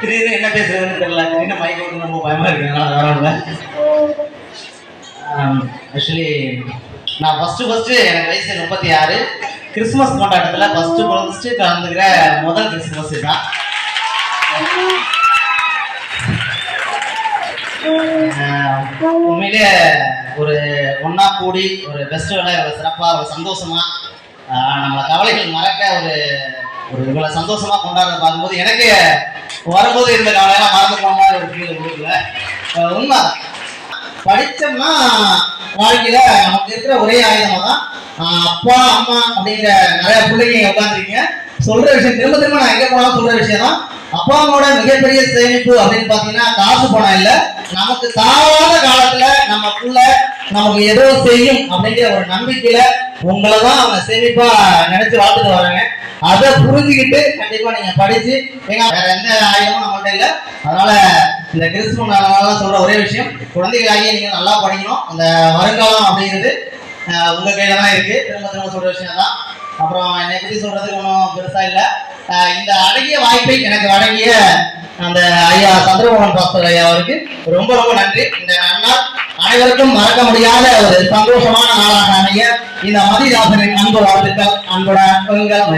திடீர்னு என்ன பேசுறதுன்னு தெரியல. திடீர்னு மைக் வந்து ரொம்ப பயமா இருக்கு. அதனால ஆக்சுவலி நான் ஃபர்ஸ்ட் ஃபர்ஸ்ட் எனக்கு வயசு முப்பத்தி ஆறு. கிறிஸ்மஸ் கொண்டாட்டத்துல ஃபர்ஸ்ட் ஃபர்ஸ்ட் கலந்துக்கிற முதல் கிறிஸ்மஸ் தான். உண்மையிலே ஒரு ஒன்னா கூடி ஒரு ஃபெஸ்டிவலை ஒரு சிறப்பாக ஒரு சந்தோஷமா நம்மளை கவலைகள் மறக்க ஒரு ஒரு இவ்வளவு சந்தோஷமா கொண்டாட பார்க்கும்போது எனக்கு வரும்போது இருந்த கவலையெல்லாம் மறந்து போன மாதிரி ஒரு ஃபீல் கொடுக்கல உண்மை. படித்தோம்னா வாழ்க்கையில நமக்கு இருக்கிற ஒரே ஆயுதமாக தான் அப்பா அம்மா அப்படிங்கிற நிறைய பிள்ளைங்க உட்காந்துருக்கீங்க சொல்ற விஷயம் திரும்ப திரும்ப நான் எங்க போனாலும் சொல்ற விஷயம் தான் அப்பா அம்மாவோட மிகப்பெரிய சேமிப்பு அப்படின்னு பாத்தீங்கன்னா காசு பணம் இல்ல. நமக்கு தாவாத காலத்துல நமக்குள்ள நமக்கு ஏதோ செய்யும் அப்படிங்கிற ஒரு நம்பிக்கையில உங்களை தான் அவங்க சேமிப்பா நினைச்சு வாழ்ந்துட்டு வராங்க. அதை புரிஞ்சுக்கிட்டு கண்டிப்பா நீங்க படிச்சு எங்க வேற எந்த ஆயுதமும் நம்மள்ட்ட இல்ல. அதனால இந்த கிறிஸ்துவ சொல்ற ஒரே விஷயம் குழந்தைகளாகிய நீங்க நல்லா படிக்கணும். அந்த வருங்காலம் அப்படிங்கிறது உங்க கையில தான் இருக்கு. திரும்ப திரும்ப சொல்ற விஷயம் தான். அப்புறம் என்னை பத்தி சொல்றதுக்கு ஒன்றும் பெருசா இல்லை. இந்த அழகிய வாய்ப்பை எனக்கு வழங்கிய அந்த ஐயா சந்திரமோகன் பாஸ்கர் ஐயா அவருக்கு ரொம்ப ரொம்ப நன்றி. இந்த அனைவருக்கும் மறக்க முடியாத ஒரு சந்தோஷமான நாளாக அமைய இந்த மதிதாசனின் அன்பு வாழ்த்துக்கள் அன்போட உங்கள்